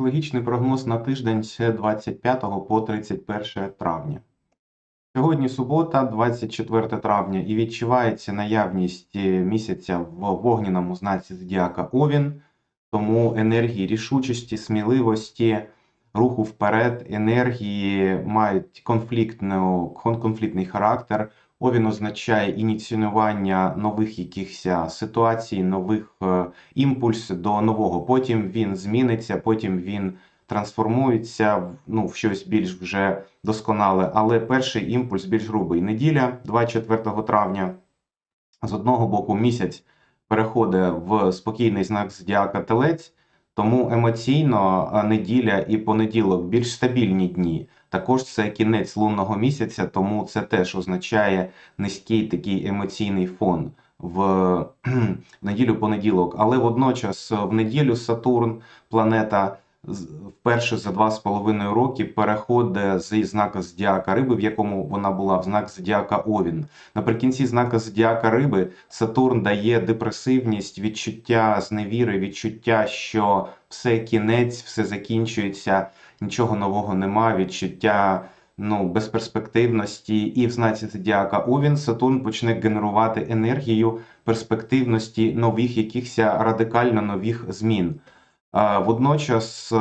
Логічний прогноз на тиждень з 25 по 31 травня. Сьогодні субота, 24 травня, і відчувається наявність е, місяця в вогняному знаці зодіака Овін, тому енергії рішучості, сміливості, руху вперед, енергії мають конфліктну, кон- конфліктний характер. Овін означає ініціювання нових якихось ситуацій, нових е, імпульс до нового. Потім він зміниться, потім він трансформується ну, в щось більш вже досконале. Але перший імпульс більш грубий. Неділя, 24 травня, з одного боку, місяць переходить в спокійний знак зодіака Телець, тому емоційно неділя і понеділок більш стабільні дні. Також це кінець лунного місяця, тому це теж означає низький такий емоційний фон в, неділю-понеділок. Але водночас в неділю Сатурн, планета, вперше за два з половиною роки переходить зі знака зодіака Риби, в якому вона була в знак зодіака Овін. Наприкінці знака зодіака Риби Сатурн дає депресивність, відчуття зневіри, відчуття, що все кінець, все закінчується, нічого нового нема, відчуття ну, безперспективності. І в знаці зодіака Овін Сатурн почне генерувати енергію перспективності нових, якихось радикально нових змін. Водночас е,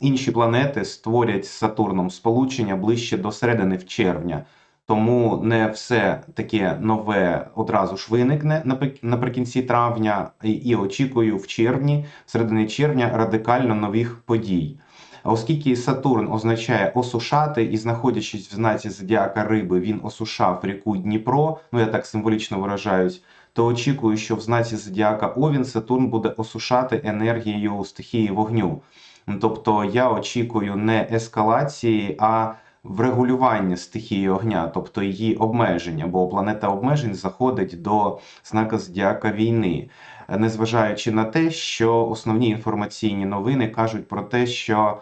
інші планети створять з Сатурном сполучення ближче до середини в червня. Тому не все таке нове одразу ж виникне наприкінці травня, і очікую в червні, в середині червня, радикально нових подій. Оскільки Сатурн означає осушати, і знаходячись в знаці зодіака Риби, він осушав ріку Дніпро, ну я так символічно виражаюсь, то очікую, що в знаці зодіака Овін Сатурн буде осушати енергію стихії вогню. Тобто я очікую не ескалації, а врегулювання стихії огня, тобто її обмеження, бо планета обмежень заходить до знака зодіака війни, незважаючи на те, що основні інформаційні новини кажуть про те, що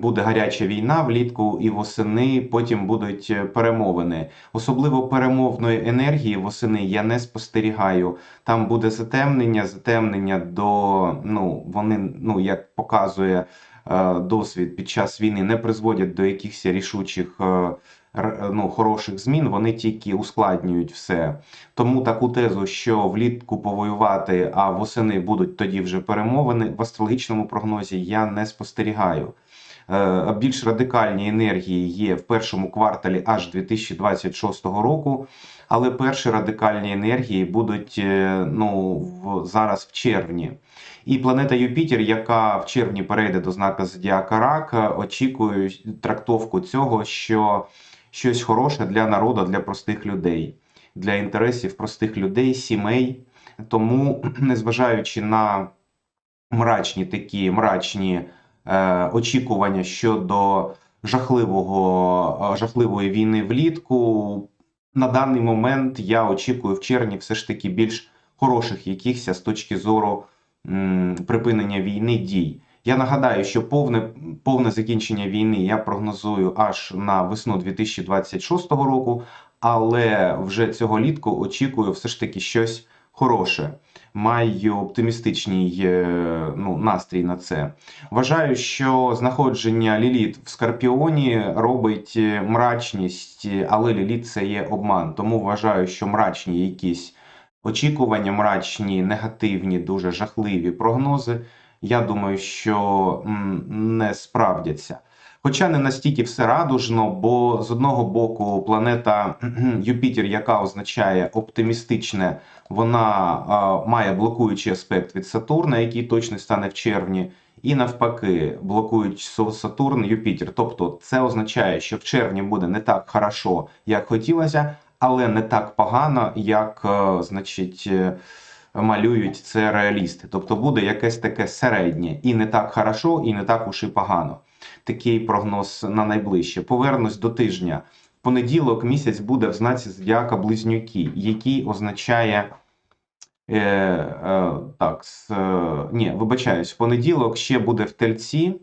буде гаряча війна влітку і восени, потім будуть е, перемовини. Особливо перемовної енергії восени я не спостерігаю. Там буде затемнення, затемнення до ну вони, ну як показує е, досвід під час війни, не призводять до якихось рішучих. е, Ну, хороших змін, вони тільки ускладнюють все. Тому таку тезу, що влітку повоювати, а восени будуть тоді вже перемовини, в астрологічному прогнозі я не спостерігаю. Е, Більш радикальні енергії є в першому кварталі аж 2026 року, але перші радикальні енергії будуть е, ну, зараз в червні. І планета Юпітер, яка в червні перейде до знака Зодіака Рак, е, очікую трактовку цього, що щось хороше для народу, для простих людей, для інтересів простих людей, сімей. Тому, незважаючи на мрачні такі мрачні очікування щодо жахливого, е, жахливої війни влітку, на даний момент я очікую в червні все ж таки більш хороших якихось з точки зору припинення війни дій. Я нагадаю, що повне, повне закінчення війни я прогнозую аж на весну 2026 року, але вже цього літку очікую все ж таки щось хороше. Маю оптимістичний е, ну, настрій на це. Вважаю, що знаходження Ліліт в Скорпіоні робить е, мрачність, е, але Ліліт це є обман. Тому вважаю, що мрачні якісь очікування, мрачні, негативні, дуже жахливі прогнози. Я думаю, що не справдяться. Хоча не настільки все радужно, бо з одного боку планета Юпітер, яка означає оптимістичне, вона а, має блокуючий аспект від Сатурна, який точно стане в червні, і навпаки, блокують Сатурн, Юпітер. Тобто, це означає, що в червні буде не так хорошо, як хотілося, але не так погано, як, е, значить. е, Малюють це реалісти, тобто буде якесь таке середнє, і не так хорошо, і не так уж і погано. Такий прогноз на найближче. Повернусь до тижня. Понеділок місяць буде в знаці зодіака Близнюки, який означає. Е, е, так, с, е, ні, вибачаюсь, в понеділок ще буде в тельці,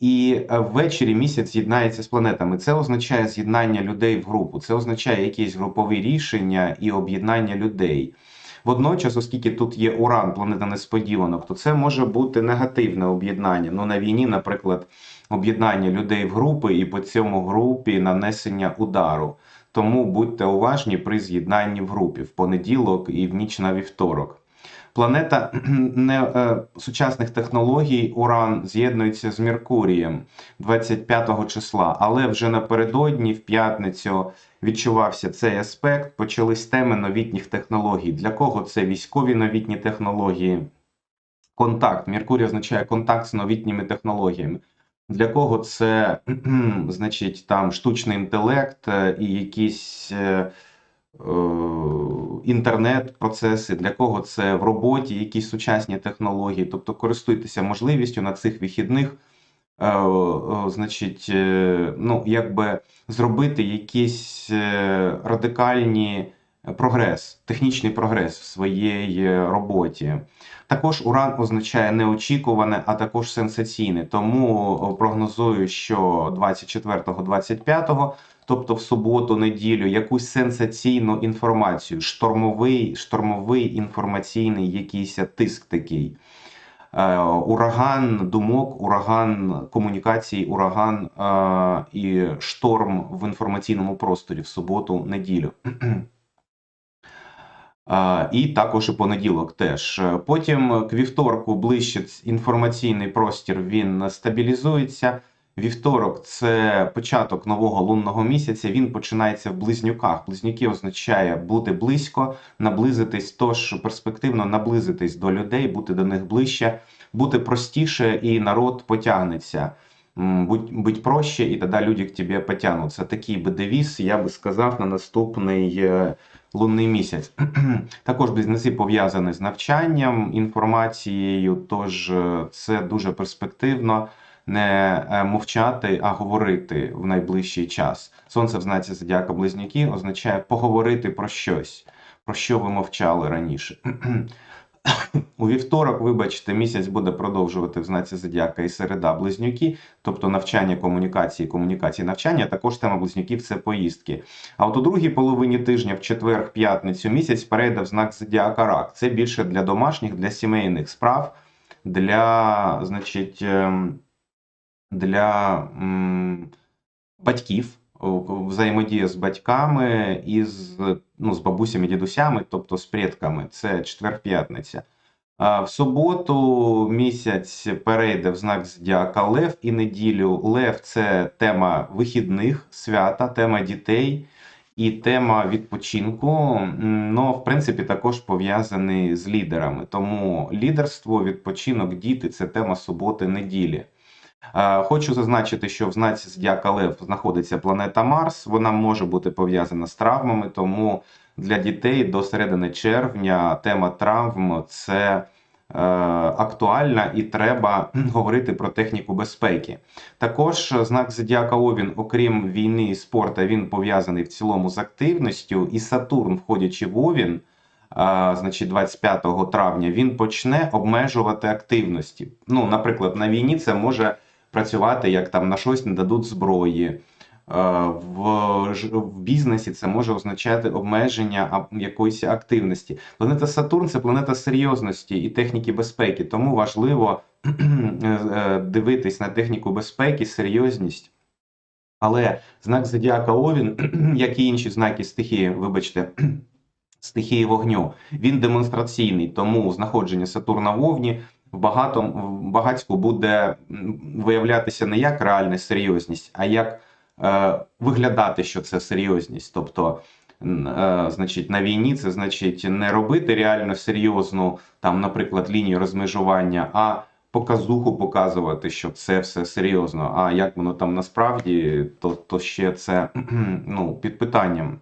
і ввечері місяць з'єднається з планетами. Це означає з'єднання людей в групу, це означає якісь групові рішення і об'єднання людей. Водночас, оскільки тут є Уран, планета несподіванок, то це може бути негативне об'єднання. Ну на війні, наприклад, об'єднання людей в групи і по цьому групі нанесення удару. Тому будьте уважні при з'єднанні в групі в понеділок і в ніч на вівторок. Планета не, е, сучасних технологій Уран з'єднується з Меркурієм 25 числа, але вже напередодні, в п'ятницю, відчувався цей аспект. Почались теми новітніх технологій. Для кого це військові новітні технології? Контакт. Меркурій означає контакт з новітніми технологіями. Для кого це, значить, там штучний інтелект е, і якісь е, інтернет-процеси, для кого це в роботі, якісь сучасні технології. Тобто користуйтеся можливістю на цих вихідних, е, е, значить, е, ну, якби зробити якісь е, радикальні прогрес, технічний прогрес в своїй е, роботі. Також уран означає неочікуване, а також сенсаційне. Тому прогнозую, що 24-25, тобто в суботу, неділю, якусь сенсаційну інформацію, штормовий, штормовий інформаційний якийсь тиск такий. Е, Ураган думок, ураган комунікацій, ураган е, і шторм в інформаційному просторі в суботу, неділю. І також і понеділок теж. Потім к вівторку ближче інформаційний простір він стабілізується. Вівторок це початок нового лунного місяця. Він починається в близнюках. Близнюки означає бути близько, наблизитись, тож перспективно наблизитись до людей, бути до них ближче, бути простіше, і народ потягнеться. Будь, будь проще, і тоді люди к тебе потягнуться. Такий би девіз, я би сказав, на наступний е, лунний місяць. Також бізнеси пов'язані з навчанням, інформацією, тож е, це дуже перспективно не е, мовчати, а говорити в найближчий час. Сонце в знаці зодіака близнюки означає поговорити про щось, про що ви мовчали раніше. У вівторок, вибачте, місяць буде продовжувати в знаці зодіака і середа близнюки, тобто навчання комунікації, комунікації, навчання. Також тема близнюків це поїздки. А от у другій половині тижня, в четвер, п'ятницю, місяць перейде в знак зодіака рак. Це більше для домашніх, для сімейних справ, для, значить, ем, для м, батьків, взаємодія з батьками і з, ну, з бабусями, дідусями, тобто з предками. Це четвер-п'ятниця. В суботу місяць перейде в знак зодіака Лев і неділю. Лев це тема вихідних, свята, тема дітей і тема відпочинку. Ну, в принципі, також пов'язаний з лідерами. Тому лідерство, відпочинок, діти це тема суботи-неділі. Е, Хочу зазначити, що в знаці зодіака Лев знаходиться планета Марс. Вона може бути пов'язана з травмами, тому для дітей до середини червня тема травм це е, актуальна і треба говорити про техніку безпеки. Також знак зодіака Овін, окрім війни і спорту, він пов'язаний в цілому з активністю, і Сатурн, входячи в Овін, а, значить, 25 травня, він почне обмежувати активності. Ну, наприклад, на війні це може працювати як там на щось не дадуть зброї. Е, В, в бізнесі це може означати обмеження якоїсь активності. Планета Сатурн це планета серйозності і техніки безпеки, тому важливо е, е, дивитись на техніку безпеки, серйозність. Але знак зодіака Овін, як і інші знаки стихії, вибачте, стихії вогню, він демонстраційний, тому знаходження Сатурна в Овні в багатом в багатьку буде виявлятися не як реальна серйозність, а як е, виглядати, що це серйозність. Тобто, е, значить, на війні це значить не робити реально серйозну, там, наприклад, лінію розмежування, а показуху показувати, що це все серйозно. А як воно там насправді, то, то ще це ну, під питанням.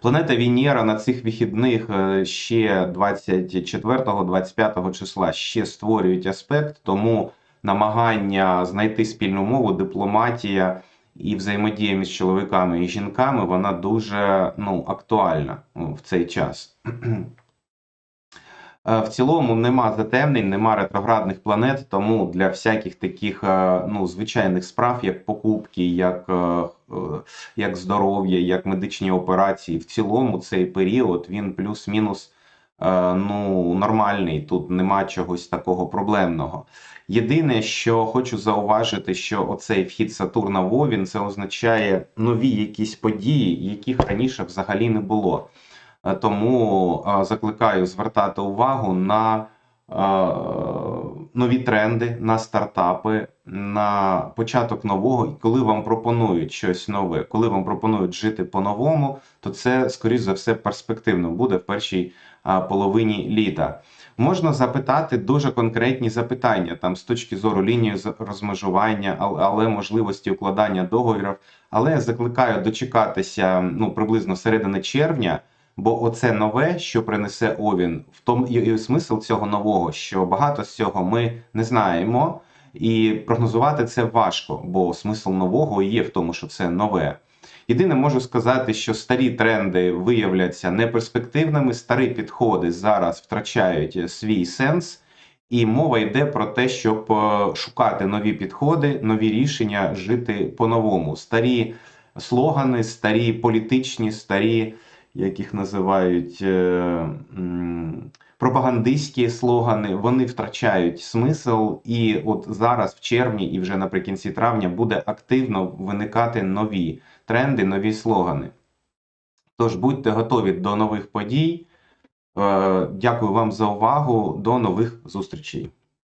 Планета Венера на цих вихідних е, ще 24-25 числа ще створюють аспект, тому намагання знайти спільну мову, дипломатія і взаємодія між чоловіками і жінками, вона дуже ну, актуальна в цей час. Е, В цілому нема затемнень, нема ретроградних планет, тому для всяких таких е, ну, звичайних справ, як покупки, як, е, як здоров'я, як медичні операції, в цілому цей період він плюс-мінус ну, нормальний, тут нема чогось такого проблемного. Єдине, що хочу зауважити, що оцей вхід Сатурна в Овін це означає нові якісь події, яких раніше взагалі не було. Е, Тому е, закликаю звертати увагу на е, нові тренди, на стартапи, на початок нового, і коли вам пропонують щось нове, коли вам пропонують жити по-новому, то це, скоріш за все, перспективно буде в першій половині літа. Можна запитати дуже конкретні запитання, там з точки зору лінії розмежування, але можливості укладання договорів. Але я закликаю дочекатися ну, приблизно середини червня. Бо оце нове, що принесе Овін, в тому і, і смисл цього нового, що багато з цього ми не знаємо, і прогнозувати це важко, бо смисл нового є в тому, що це нове. Єдине можу сказати, що старі тренди виявляться неперспективними, старі підходи зараз втрачають е, свій сенс, і мова йде про те, щоб е, шукати нові підходи, нові рішення, жити по-новому. Старі слогани, старі політичні, старі, як їх називають. е, Пропагандистські слогани вони втрачають смисл, і от зараз, в червні і вже наприкінці травня, буде активно виникати нові тренди, нові слогани. Тож будьте готові до нових подій. Е, Дякую вам за увагу. До нових зустрічей.